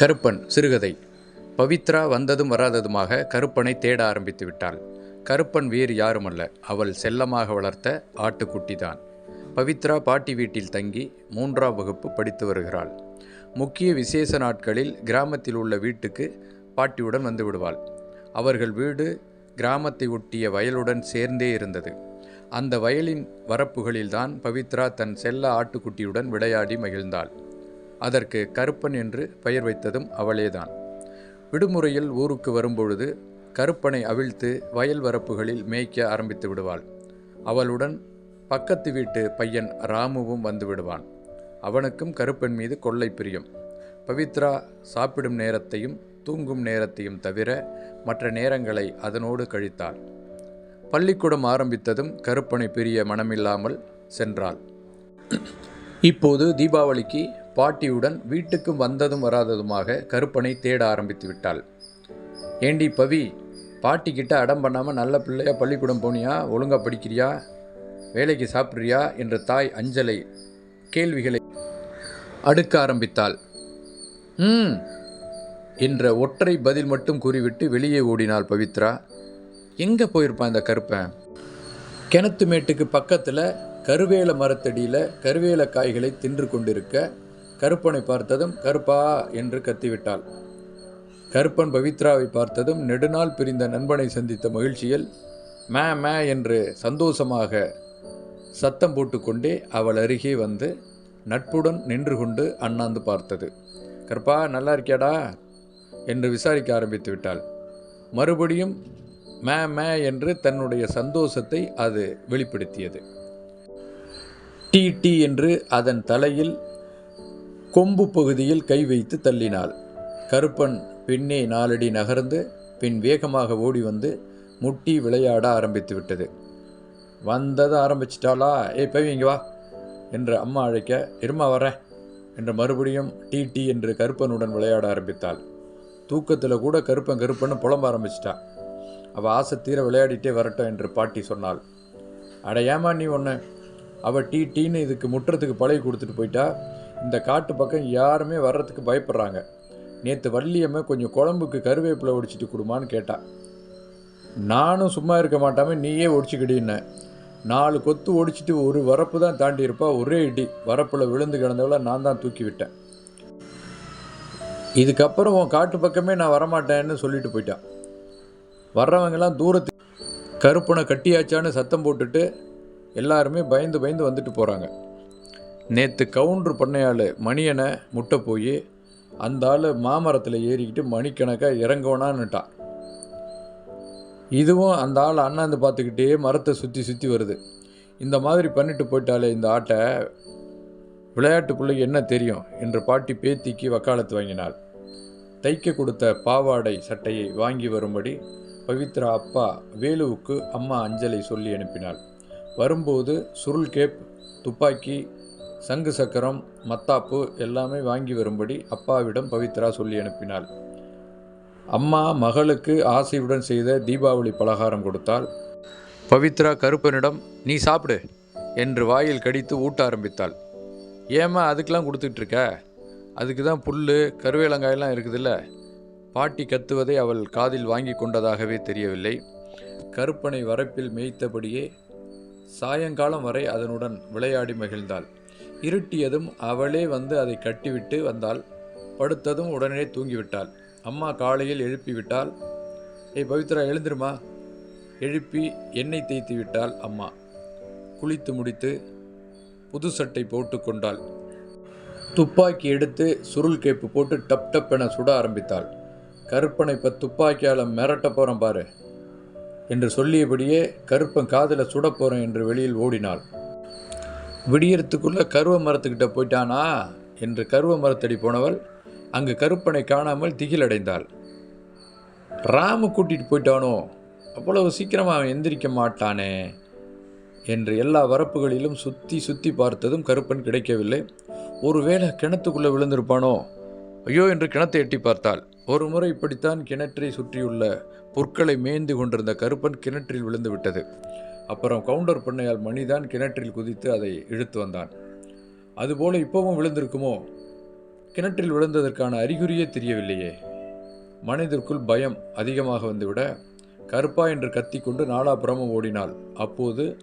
கருப்பன் சிறுகதை. பவித்ரா வந்ததும் வராததுமாக கருப்பனை தேட ஆரம்பித்து விட்டாள். கருப்பன் வேறு யாருமல்ல அவள் செல்லமாக வளர்த்த ஆட்டுக்குட்டிதான். பவித்ரா பாட்டி வீட்டில் தங்கி மூன்றாம் வகுப்பு படித்து வருகிறாள். முக்கிய விசேஷ நாட்களில் கிராமத்தில் உள்ள வீட்டுக்கு பாட்டியுடன் வந்து விடுவாள். அவர்கள் வீடு கிராமத்தை ஒட்டிய வயலுடன் சேர்ந்தே இருந்தது. அந்த வயலின் வரப்புகளில்தான் பவித்ரா தன் செல்ல ஆட்டுக்குட்டியுடன் விளையாடி மகிழ்ந்தாள். அதற்கு கருப்பன் என்று பெயர் வைத்ததும் அவளேதான். விடுமுறையில் ஊருக்கு வரும்பொழுது கருப்பனை அவிழ்த்து வயல் வரப்புகளில் மேய்க்க ஆரம்பித்து விடுவாள். அவளுடன் பக்கத்து வீட்டு பையன் ராமுவும் வந்து விடுவான். அவனுக்கும் கருப்பன் மீது கொள்ளை பிரியம். பவித்ரா சாப்பிடும் நேரத்தையும் தூங்கும் நேரத்தையும் தவிர மற்ற நேரங்களை அதனோடு கழித்தாள். பள்ளிக்கூடம் ஆரம்பித்ததும் கருப்பனை பிரிய மனமில்லாமல் சென்றாள். இப்போது தீபாவளிக்கு பாட்டியுடன் வீட்டுக்கும் வந்ததும் வராததுமாக கருப்பனை தேட ஆரம்பித்து விட்டாள். ஏண்டி பவி பாட்டிக்கிட்ட அடம் பண்ணாமல் நல்ல பிள்ளையா பள்ளிக்கூடம் போனியா? ஒழுங்கா படிக்கிறியா? வேலைக்கு சாப்பிட்றியா? என்ற தாய் அஞ்சலை கேள்விகளை அடுக்க ஆரம்பித்தாள். ம் என்ற ஒற்றை பதில் மட்டும் கூறிவிட்டு வெளியே ஓடினாள் பவித்ரா. எங்கே போயிருப்பான் இந்த கருப்பன்? கிணத்து மேட்டுக்கு பக்கத்தில் கருவேல மரத்தடியில் கருவேல காய்களை தின்று கொண்டிருக்க கருப்பனை பார்த்ததும் கருப்பா என்று கத்திவிட்டாள். கருப்பன் பவித்ராவை பார்த்ததும் நெடுநாள் பிரிந்த நண்பனை சந்தித்த மகிழ்ச்சியில் மே மே என்று சந்தோஷமாக சத்தம் போட்டுக்கொண்டே அவள் அருகே வந்து நட்புடன் நின்று கொண்டு அண்ணாந்து பார்த்தது. கருப்பா நல்லா இருக்கியாடா? என்று விசாரிக்க ஆரம்பித்து விட்டாள். மறுபடியும் மே மே என்று தன்னுடைய சந்தோஷத்தை அது வெளிப்படுத்தியது. டி டி என்று அதன் தலையில் கொம்பு பகுதியில் கை வைத்து தள்ளினாள். கருப்பன் பின்னே நாலடி நகர்ந்து பின் வேகமாக ஓடி வந்து முட்டி விளையாட ஆரம்பித்து விட்டது. வந்தது ஆரம்பிச்சிட்டாளா? ஏய் பவி இங்கே வா என்று அம்மா அழைக்க இருமா வரேன் என்று மறுபடியும் டீ டி என்று கருப்பனுடன் விளையாட ஆரம்பித்தாள். தூக்கத்தில் கூட கருப்பன் கருப்பன்னு புலம்ப ஆரம்பிச்சிட்டா. அவள் ஆசை தீர விளையாடிட்டே வரட்டும் என்று பாட்டி சொன்னாள். அட ஏமா நீ ஒன்று அவள் டீ டீன்னு இதுக்கு முற்றத்துக்கு பழகி கொடுத்துட்டு போயிட்டா? இந்த காட்டு பக்கம் யாருமே வர்றதுக்கு பயப்படுறாங்க. நேற்று வள்ளியம்மை கொஞ்சம் குழம்புக்கு கருவேப்பிலை ஒடிச்சிட்டு கொடுமான்னு கேட்டா. நானும் சும்மா இருக்க மாட்டாமல் நீயே ஒடிச்சுக்கிடின்ன. நாலு கொத்து ஒடிச்சிட்டு ஒரு வரப்பு தான் தாண்டி இருப்பா ஒரே இடி. வரப்பில் விழுந்து கிடந்தவளை நான் தான் தூக்கி விட்டேன். இதுக்கப்புறம் உன் காட்டு பக்கமே நான் வரமாட்டேன்னு சொல்லிட்டு போயிட்டான் வர்றவங்கெல்லாம் தூரத்து கருப்பனை கட்டியாச்சான்னு சத்தம் போட்டுட்டு எல்லாருமே பயந்து பயந்து வந்துட்டு போகிறாங்க நேற்று கவுண்ட்ரு பண்ணையாள் மணியனை முட்டை போய் அந்த ஆள் மாமரத்தில் ஏறிக்கிட்டு மணிக்கணக்காக இறங்கோனான்னுட்டான் இதுவும் அந்த ஆள் அண்ணாந்து பார்த்துக்கிட்டே மரத்தை சுற்றி சுற்றி வருது. இந்த மாதிரி பண்ணிட்டு போயிட்டாலே இந்த ஆட்டை விளையாட்டு பிள்ளைக்கு என்ன தெரியும்? என்று பாட்டி பேத்திக்கு வக்காலத்து வாங்கினாள். தைக்க கொடுத்த பாவாடை சட்டையை வாங்கி வரும்படி பவித்ரா அப்பா வேலுவுக்கு அம்மா அஞ்சலை சொல்லி அனுப்பினாள். வரும்போது சுருள் கேப் துப்பாக்கி சங்கு சக்கரம் மத்தாப்பு எல்லாமே வாங்கி வரும்படி அப்பாவிடம் பவித்ரா சொல்லி அனுப்பினாள். அம்மா மகளுக்கு ஆசையுடன் செய்த தீபாவளி பலகாரம் கொடுத்தால் பவித்ரா கருப்பனிடம் நீ சாப்பிடு என்று வாயில் கடித்து ஊட்ட ஆரம்பித்தாள். ஏம்மா அதுக்கெலாம் கொடுத்துட்டு இருக்க அதுக்கு தான் புல் கருவேலங்காயெல்லாம் இருக்குதுல்ல? பாட்டி கத்துவதை அவள் காதில் வாங்கி கொண்டதாகவே தெரியவில்லை. கருப்பனை வரப்பில் மேய்த்தபடியே சாயங்காலம் வரை அதனுடன் விளையாடி மகிழ்ந்தாள். இருட்டியதும் அவளே வந்து அதை கட்டிவிட்டு வந்தாள். படுத்ததும் உடனே தூங்கிவிட்டாள். அம்மா காலையில் எழுப்பிவிட்டால் ஏய் பவித்ரா எழுந்துருமா? எழுப்பி எண்ணெய் தேய்த்து விட்டாள் அம்மா. குளித்து முடித்து புது சட்டை போட்டு கொண்டாள். துப்பாக்கி எடுத்து சுருள் கேப்பு போட்டு டப் டப் என சுட ஆரம்பித்தாள். கருப்பனை இப்போ துப்பாக்கியால் மிரட்ட போகிறேன் பாரு என்று சொல்லியபடியே கருப்பன் காதில் சுட போகிறேன் என்று வெளியில் ஓடினாள். விடியறத்துக்குள்ளே கருவ மரத்துக்கிட்ட போயிட்டானா? என்று கருவ மரத்தடி போனவள் அங்கு கருப்பனை காணாமல் திகிலடைந்தாள். ராமு கூட்டிகிட்டு போயிட்டானோ? அவ்வளவு சீக்கிரமாக அவன் எந்திரிக்க மாட்டானே? என்று எல்லா வரப்புகளிலும் சுற்றி சுற்றி பார்த்ததும் கருப்பன் கிடைக்கவில்லை. ஒருவேளை கிணத்துக்குள்ளே விழுந்திருப்பானோ? ஐயோ என்று கிணத்தை எட்டி பார்த்தாள். ஒரு முறை இப்படித்தான் கிணற்றை சுற்றியுள்ள புற்களை மேய்ந்து கொண்டிருந்த கருப்பன் கிணற்றில் விழுந்து விட்டது. அப்புறம் கவுண்டர் பண்ணையால் மணிதான் கிணற்றில் குதித்து அதை இழுத்து வந்தான். அதுபோல இப்பவும் விழுந்திருக்குமோ? கிணற்றில் விழுந்ததற்கான அறிகுறியே தெரியவில்லையே. மனதிற்குள் பயம் அதிகமாக வந்துவிட கருப்பா என்று கத்திக்கொண்டு நாலாபுறமும் ஓடினாள். அப்போது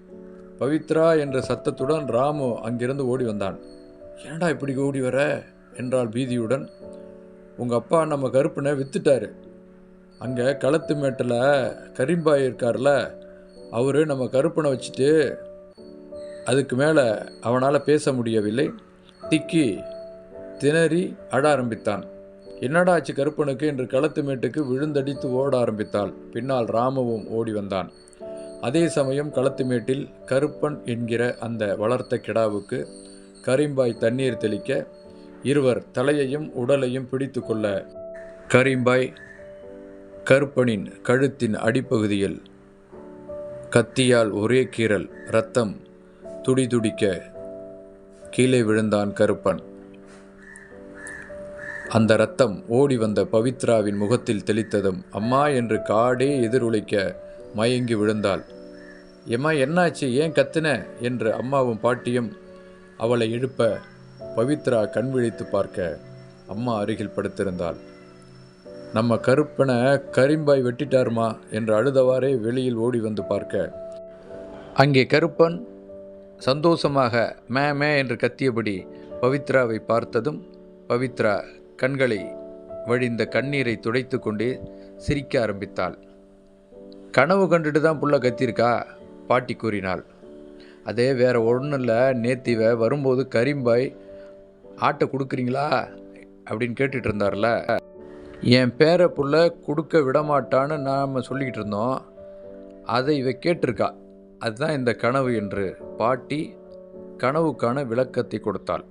பவித்ரா என்ற சத்தத்துடன் ராமு அங்கிருந்து ஓடி வந்தான். ஏண்டா இப்படி ஓடி வர? என்றாள் பீதியுடன். உங்கள் அப்பா நம்ம கருப்பனை வித்துட்டாரு. அங்கே களத்து மேட்டில் கரிம்பாய் இருக்கார்ல அவர் நம்ம கருப்பனை வச்சுட்டு அதுக்கு மேலே அவனால் பேச முடியவில்லை. திக்கி திணறி அழ ஆரம்பித்தான். என்னடா ஆச்சு கருப்பனுக்கு? என்று களத்து மேட்டுக்கு விழுந்தடித்து ஓட ஆரம்பித்தாள். பின்னால் ராமவும் ஓடி வந்தான். அதே சமயம் களத்து மேட்டில் கருப்பன் என்கிற அந்த வளர்த்த கிடாவுக்கு கரிம்பாய் தண்ணீர் தெளிக்க இருவர் தலையையும் உடலையும் பிடித்து கொள்ள கரிம்பாய் கருப்பனின் கழுத்தின் அடிப்பகுதியில் கத்தியால் ஒரே கீறல் ரத்தம் துடிதுடிக்க கீழே விழுந்தான் கருப்பன். அந்த ரத்தம் ஓடி வந்த பவித்ராவின் முகத்தில் தெளித்ததும் அம்மா என்று காடே எதிரொலிக்க மயங்கி விழுந்தாள். எம்மா என்னாச்சு? ஏன் கத்துன? என்று அம்மாவும் பாட்டியும் அவளை எழுப்ப பவித்ரா கண் விழித்து பார்க்க அம்மா அருகில் படுத்திருந்தாள். நம்ம கருப்பனை கரிம்பாய் வெட்டிட்டாருமா என்று அழுதவாறே வெளியில் ஓடி வந்து பார்க்க. அங்கே கருப்பன் சந்தோஷமாக மே மே என்று கத்தியபடி பவித்ராவை பார்த்ததும் பவித்ரா கண்களை வழிந்த கண்ணீரை துடைத்து கொண்டே சிரிக்க ஆரம்பித்தாள். கனவு கண்டுட்டு தான் புள்ள கத்திருக்கா பாட்டி கூறினாள். அதே வேற ஒன்றும் இல்லை நேத்திவ வரும்போது கரிம்பாய் ஆட்டை கொடுக்குறீங்களா? அப்படின்னு கேட்டுட்டு இருந்தார்ல. என் பேர புள்ள கொடுக்க விடமாட்டான்னு நாம் சொல்லிக்கிட்டு இருந்தோம். அதை இவ கேட்டிருக்கா. அதுதான் இந்த கனவு என்று பாட்டி கனவுக்கான விளக்கத்தை கொடுத்தாள்.